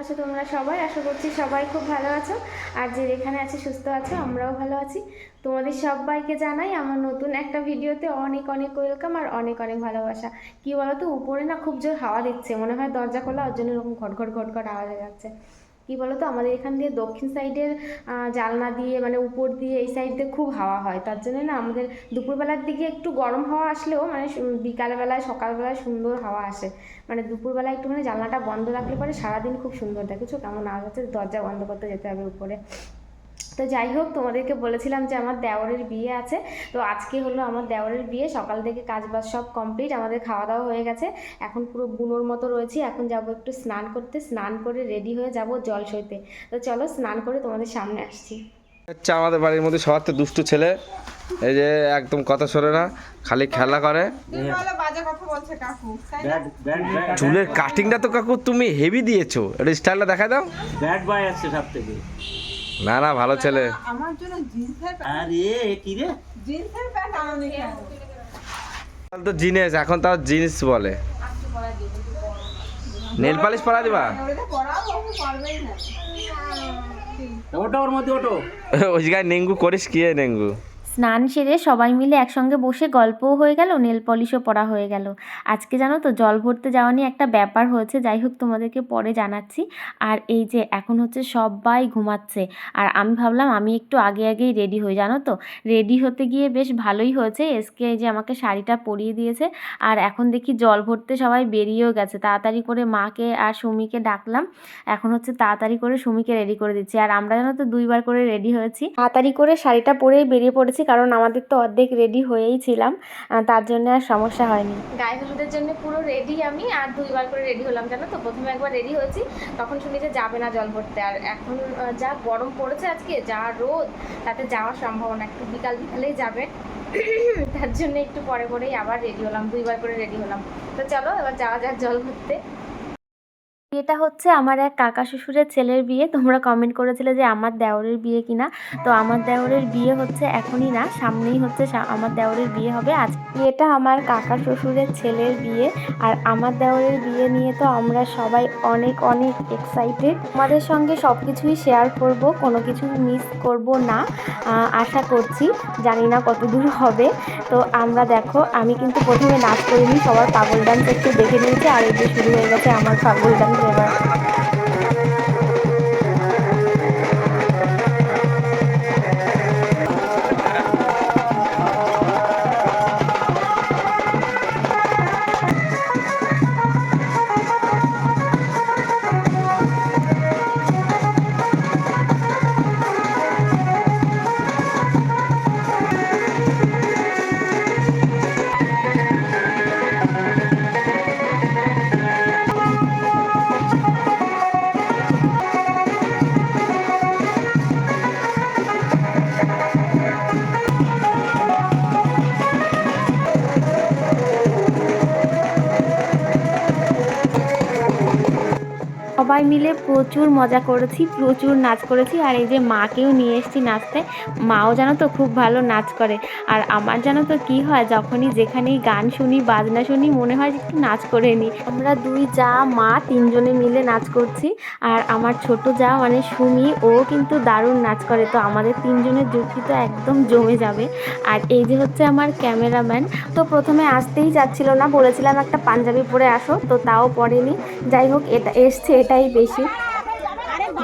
আছো তোমরা সবাই। আশা করছি সবাই খুব ভালো আছো। আর যে যেখানে আছে, সুস্থ আছো, আমরাও ভালো আছি। তোমাদের সবাইকে জানাই আমার নতুন একটা ভিডিওতে অনেক অনেক ওয়েলকাম আর অনেক অনেক ভালোবাসা। কী বলো তো উপরে না খুব জোর হাওয়া দিচ্ছে। মনে হয় দরজা খোলা, ওর জন্য এরকম ঘট ঘট ঘট ঘট আওয়াজ যাচ্ছে। কি বলতো? আমাদের এখান দিয়ে দক্ষিণ সাইডের জালনা দিয়ে মানে উপর দিয়ে এই সাইড দিয়ে খুব হাওয়া হয়। তার জন্য না আমাদের দুপুরবেলার দিকে একটু গরম হাওয়া আসলেও মানে বিকালবেলায়, সকালবেলায় সুন্দর হাওয়া আসে। মানে দুপুরবেলায় একটু মানে জানলাটা বন্ধ রাখলে পরে সারাদিন খুব সুন্দর। দেখেছ কেমন আওয়াজ হচ্ছে? দরজা বন্ধ করতে যেতে হবে উপরে। তো যাই হোক তোমাদেরকে বলেছিলাম যে আমার দেওরের বিয়ে আছে। তো আজকে হলো আমার দেওরের বিয়ে সকাল থেকে কাজ বাজ সব কমপ্লিট আমাদের খাওয়া দাওয়া হয়ে গেছে। এখন পুরো বুনোর মতো রয়েছি এখন যাব একটু স্নান করতে স্নান করে রেডি হয়ে যাব জল সইতে। তো চলো স্নান করে তোমাদের সামনে আসছি। হচ্ছে আমাদের বাড়ির মধ্যে সবার তো দুষ্টু ছেলে এই যে একদম কথা শোনে না খালি খেলা করে। চুলের কাটিংটা তো কাকু তুমি হেভি দিয়েছ এটা স্টাইলটা দেখা দাও। ব্যাড বয় আসছে সব থেকে না না ভালো ছেলে। আমার জন্য জিন্সের আরে কি রে? জিন্সের প্যান্ট আমার কেন তাহলে তো জিনিস এখন তাও জিনিস বলে। নেল পালিশ পরা দিবা? ওটা ওর মধ্যে ওটো ওই জায়গায় নেঙ্গু করিস কি নেঙ্গু? স্নান সেরে সবাই মিলে একসঙ্গে বসে গল্পও হয়ে গেল, নেল পলিশও পরা হয়ে গেল। আজকে জানো তো, জল ভরতে যাওয়া নিয়ে একটা ব্যাপার হয়েছে, যাই হোক তোমাদেরকে পরে জানাচ্ছি। আর এই যে এখন হচ্ছে সবাই ঘুমাচ্ছে, আর আমি ভাবলাম আমি একটু আগে আগেই রেডি হই, জানো তো? রেডি হতে গিয়ে বেশ ভালোই হয়েছে, এসকে যে আমাকে শাড়িটা পরিয়ে দিয়েছে, আর এখন দেখি জল ভরতে সবাই বেরিয়েও গেছে। তাড়াতাড়ি করে মাকে আর সুমিকে ডাকলাম, এখন হচ্ছে তাড়াতাড়ি করে সুমিকে রেডি করে দিচ্ছি। আর আমরা জানো তো দুইবার করে রেডি হয়েছি। তাড়াতাড়ি করে শাড়িটা পরেই বেরিয়ে পড়েছি কারণ আমাদের তো অর্ধেক রেডি হয়েই ছিলাম তার জন্য আর সমস্যা হয়নি। গায়ে হলুদের জন্য পুরো রেডি আমি, আর দুইবার করে রেডি হলাম, জানো তো? প্রথমে একবার রেডি হয়েছি, তখন শুনি যে যাবে না জল ভরতে। আর এখন যা গরম পড়েছে আজকে, যা রোদ, তাতে যাওয়ার সম্ভাবনা একটু বিকাল বিকালেই যাবে। তার জন্য একটু পরে পরেই আবার রেডি হলাম, দুইবার করে রেডি হলাম। তো চলো, এবার যাওয়া যাক জল ভরতে। এটা হচ্ছে আমার এক কাকা শ্বশুরের ছেলের বিয়ে। তোমরা কমেন্ট করেছিলে যে আমার দেওরের বিয়ে কিনা। তো আমার দেওরের বিয়ে হচ্ছে এখনই না, সামনেই হচ্ছে আমার দেওরের বিয়ে হবে। আজ এটা আমার কাকা শ্বশুরের ছেলের বিয়ে। আর আমার দেওরের বিয়ে নিয়ে তো আমরা সবাই অনেক অনেক এক্সাইটেড আমাদের সঙ্গে সব কিছুই শেয়ার করব, কোনো কিছু মিস করব না। আশা করছি, জানি না কত দূর হবে। তো আমরা দেখো, আমি কিন্তু প্রথমে নাচ করিনি, সবার পাগল ডান্স একটু দেখে নিয়েছি, আর যে শুরু হয়ে গেছে আমার পাগল ডান্স এবার সবাই মিলে প্রচুর মজা করেছি, প্রচুর নাচ করেছি। আর এই যে মাকেও নিয়ে এসেছি নাচতে, মাও জানো তো খুব ভালো নাচ করে। আর আমার জানো তো কি হয়, যখনই যেখানেই গান শুনি, বাজনা শুনি, মনে হয় একটু নাচ করে নিই আমরা দুই যা, মা তিনজনে মিলে নাচ করছি। আর আমার ছোট যা মানে সুমি, ও কিন্তু দারুণ নাচ করে। তো আমাদের তিনজনের যুক্তি তো একদম জমে যাবে। আর এই যে হচ্ছে আমার ক্যামেরাম্যান, তো প্রথমে আসতেই যাচ্ছিল না, বলেছিলাম একটা পাঞ্জাবি পরে আসো। তো তাও পরেনি। যাই হোক, এটা, এসছে, এটাই বেশি।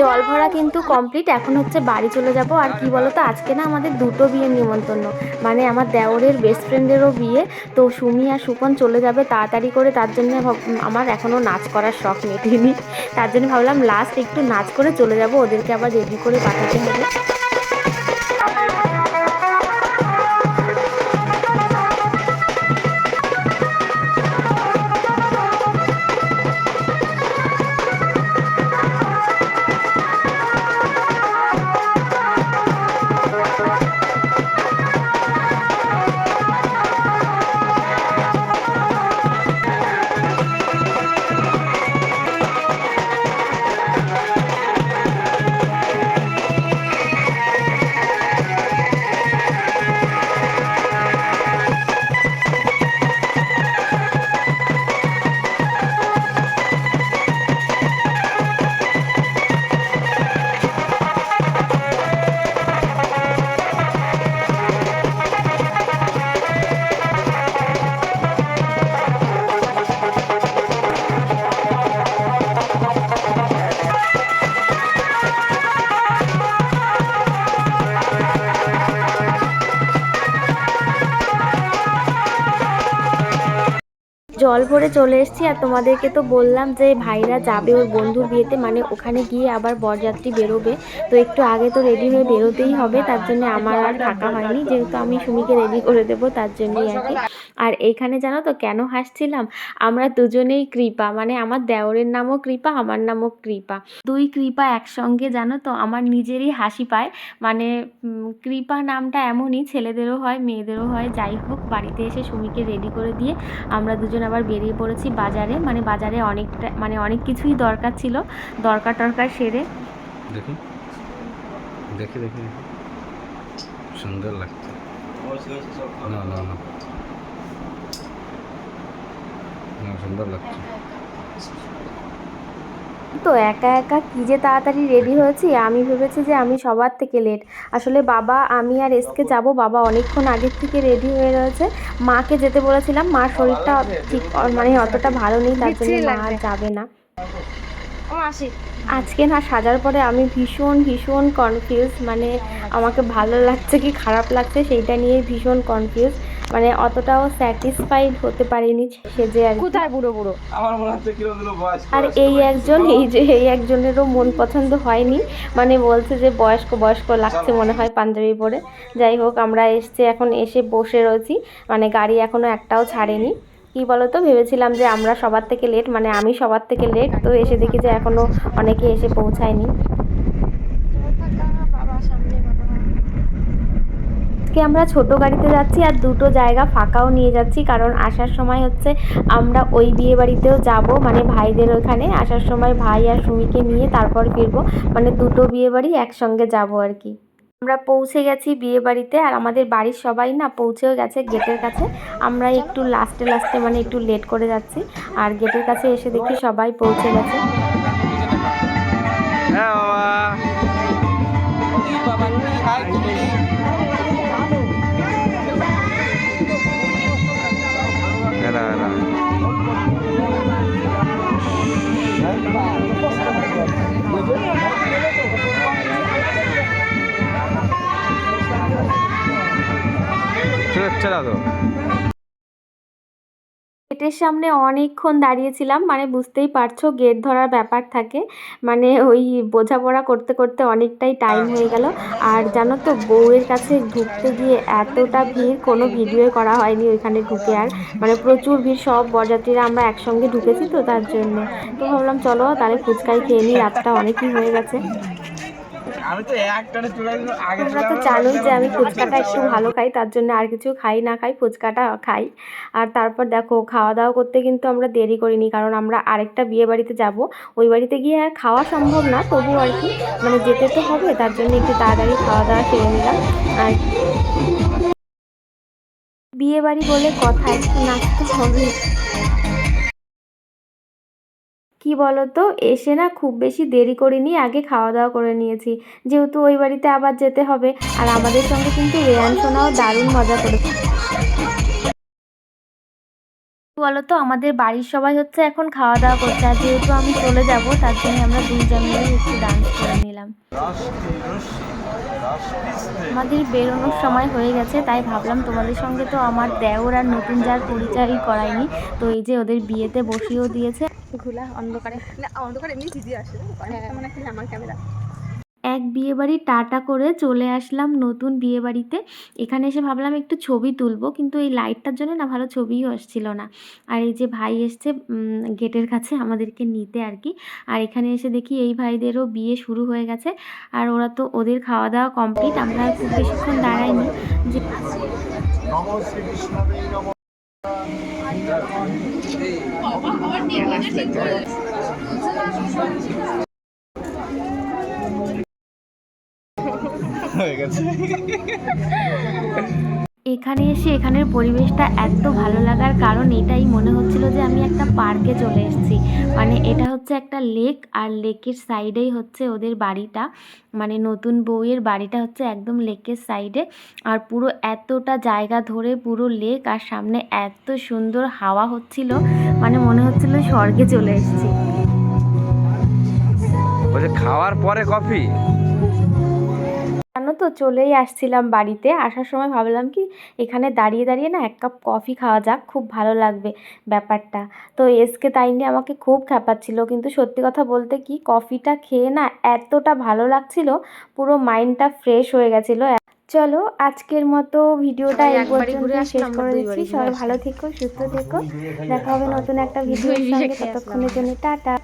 জল ভরা কিন্তু কমপ্লিট এখন হচ্ছে বাড়ি চলে যাব। আর কি তো আজকে না আমাদের দুটো বিয়ের নিমন্ত্রণ। মানে আমার দেওরের বেস্ট ফ্রেন্ডেরও বিয়ে। তো সুমি আর সুপন চলে যাবে তাড়াতাড়ি করে। তার জন্য আমার এখনও নাচ করার শখ মেটেনি। তার জন্য ভাবলাম লাস্ট একটু নাচ করে চলে যাব। ওদেরকে আবার রেডি করে পাঠাতে হবে। জল ভরে চলে এসেছি আর তোমাদেরকে তো বললাম যে ভাইরা যাবে ওর বন্ধুর বিয়েতে মানে ওখানে গিয়ে আবার বরযাত্রী বেরোবে। তো একটু আগে তো রেডি হয়ে বেরোতেই হবে, তার জন্য আমার আর থাকা হয়নি। যেহেতু আমি সুমিকে রেডি করে দেবো, তার জন্যই আর কি। আর এইখানে জানো তো কেন হাসছিলাম? আমরা দুজনেই কৃপা মানে আমার দেওরের নামও কৃপা, আমার নামও কৃপা। দুই কৃপা একসঙ্গে জানো তো, আমার নিজেরই হাসি পায়। মানে কৃপা নামটা এমনই, ছেলেদেরও হয়, মেয়েদেরও হয়, যাই হোক, বাড়িতে এসে সুমিকে রেডি করে দিয়ে আমরা দুজন আবার বেরিয়ে পড়েছি বাজারে। মানে বাজারে অনেকটা মানে অনেক কিছুই দরকার ছিল। দরকার টরকার সেরে। দেখি। দেখি দেখি। সুন্দর লাগছে। না না। না, সুন্দর লাগছে। তো একা একা কী যে তাড়াতাড়ি রেডি হয়েছি আমি ভেবেছি যে আমি সবার থেকে লেট আসলে বাবা আমি আর এসকে যাব বাবা অনেকক্ষণ আগের থেকে রেডি হয়ে রয়েছে। মাকে যেতে বলেছিলাম মার শরীরটা ঠিক মানে অতটা ভালো নেই তার জন্য মা আর যাবে না। আজকে না সাজার পরে আমি ভীষণ ভীষণ কনফিউজ মানে আমাকে ভালো লাগছে কি খারাপ লাগছে সেইটা নিয়ে ভীষণ কনফিউজ মানে অতটাও স্যাটিসফাইড হতে পারিনি সেজে আর কোথায় বুড়ো বুড়ো? আমার মনে হচ্ছে কীরকম বয়স আর এই একজন এই যে এই একজনেরও মন পছন্দ হয়নি। মানে বলছে যে বয়স্ক বয়স্ক লাগছে মনে হয় পাঞ্জাবি পরে। যাই হোক আমরা এসছে এখন এসে বসে রয়েছি। মানে গাড়ি এখনও একটাও ছাড়েনি। কি বলতো ভেবেছিলাম যে আমরা সবার থেকে লেট মানে আমি সবার থেকে লেট তো এসে দেখি যে এখনও অনেকে এসে পৌঁছায়নি। আজকে আমরা ছোট গাড়িতে যাচ্ছি আর দুটো জায়গা ফাঁকাও নিয়ে যাচ্ছি, কারণ আসার সময় হচ্ছে আমরা ওই বিয়ে বাড়িতেও যাব মানে ভাইদের ওখানে। আসার সময় ভাই আর সুমিকে নিয়ে তারপর ফিরবো মানে দুটো বিয়ে বাড়ি একসঙ্গে যাব আর কি। আমরা পৌঁছে গেছি বিয়ে বাড়িতে, আর আমাদের বাড়ির সবাই না পৌঁছেও গেছে গেটের কাছে। আমরা একটু লাস্টে লাস্টে মানে একটু লেট করে যাচ্ছি, আর গেটের কাছে এসে দেখি সবাই পৌঁছে গেছে। হচ্ছে তো গেটের সামনে অনেকক্ষণ দাঁড়িয়েছিলাম মানে বুঝতেই পারছ গেট ধরার ব্যাপার থাকে। মানে ওই বোঝাপড়া করতে করতে অনেকটাই টাইম হয়ে গেল। আর জানো তো, বউয়ের কাছে ঢুকতে গিয়ে এতটা ভিড়, কোনো ভিডিও করা হয়নি ওইখানে ঢুকে আর। মানে প্রচুর ভিড়, সব বরযাত্রীরা আমরা একসঙ্গে ঢুকেছি তো তার জন্য। তো ভাবলাম, চলো তাহলে ফুচকাই খেয়ে নিই, রাতটা অনেকই হয়ে গেছে। তোমরা তো জানোই যে আমি ফুচকাটা একটু ভালো খাই তার জন্য আর কিছু খাই না খাই ফুচকাটা খাই আর তারপর দেখো খাওয়া দাওয়া করতে কিন্তু আমরা দেরি করিনি কারণ আমরা আরেকটা বিয়ে বাড়িতে যাব ওই বাড়িতে গিয়ে আর খাওয়া সম্ভব না তবু আর কি মানে যেতে তো হবে তার জন্য একটু তাড়াতাড়ি খাওয়া দাওয়া সেরে নিলাম আর বিয়ে বাড়ি বলে কথা একটু নাচতে হবে কি বলতো? এসে না খুব বেশি দেরি করিনি, আগে খাওয়া দাওয়া করে নিয়েছি। যেহেতু ওই বাড়িতে আবার যেতে হবে। আর আমাদের সঙ্গে কিন্তু রেয়ান সোনাও দারুণ মজা করেছে। বলতো? আমাদের বাড়ির সবাই হচ্ছে এখন খাওয়া দাওয়া করছে। আর যেহেতু আমি চলে যাব, তার জন্য আমরা দুইজন মিলে একটু ডান্স নিলাম আমাদের বেরোনোর সময় হয়ে গেছে তাই ভাবলাম তোমাদের সঙ্গে তো আমার দেওর আর নতুন যার পরিচয় করায়নি। তো এই যে ওদের বিয়েতে বসিয়েও দিয়েছে। ঘুলা অন্ধকারে না অন্ধকার এমনি ভিজে আসে। মনে আমার ক্যামেরা। এক বিয়ে বাড়ি টাটা করে চলে আসলাম নতুন বিয়ে বাড়িতে এখানে এসে ভাবলাম একটু ছবি তুলবো, কিন্তু এই লাইটটার জন্য না ভালো ছবিও আসছিল না। আর এই যে ভাই এসছে গেটের কাছে আমাদেরকে নিতে আর কি। আর এখানে এসে দেখি এই ভাইদেরও বিয়ে শুরু হয়ে গেছে। আর ওরা তো ওদের খাওয়া দাওয়া কমপ্লিট, আমরা খুব বেশিক্ষণ দাঁড়াইনি। যে হয়ে গেছে। এখানে এসে এখানের পরিবেশটা এত ভালো লাগার কারণ এটাই মনে হচ্ছিল যে আমি একটা পার্কে চলে এসেছি। মানে এটা হচ্ছে একটা লেক আর লেকের সাইডেই হচ্ছে ওদের বাড়িটা। মানে নতুন বউয়ের বাড়িটা হচ্ছে একদম লেকের সাইডে। আর পুরো এতটা জায়গা ধরে পুরো লেক আর সামনে এত সুন্দর হাওয়া হচ্ছিল। মানে মনে হচ্ছিল স্বর্গে চলে এসেছি। খাওয়ার পরে কফি? জানো তো চলেই আসছিলাম বাড়িতে। আসার সময় ভাবলাম কি এখানে দাঁড়িয়ে দাঁড়িয়ে না এক কাপ কফি খাওয়া যাক খুব ভালো লাগবে ব্যাপারটা। তো এসকে তাই নিয়ে আমাকে খুব খ্যাপাচ্ছিল কিন্তু সত্যি কথা বলতে কি কফিটা খেয়ে না এতটা ভালো লাগছিল পুরো মাইন্ডটা ফ্রেশ হয়ে গেছিল। চলো আজকের মতো ভিডিওটা এই পর্যন্ত শেষ করে দিচ্ছি। সবাই ভালো থেকো সুস্থ থেকো। দেখা হবে নতুন একটা ভিডিওর সঙ্গে ততক্ষণের জন্য টাটা।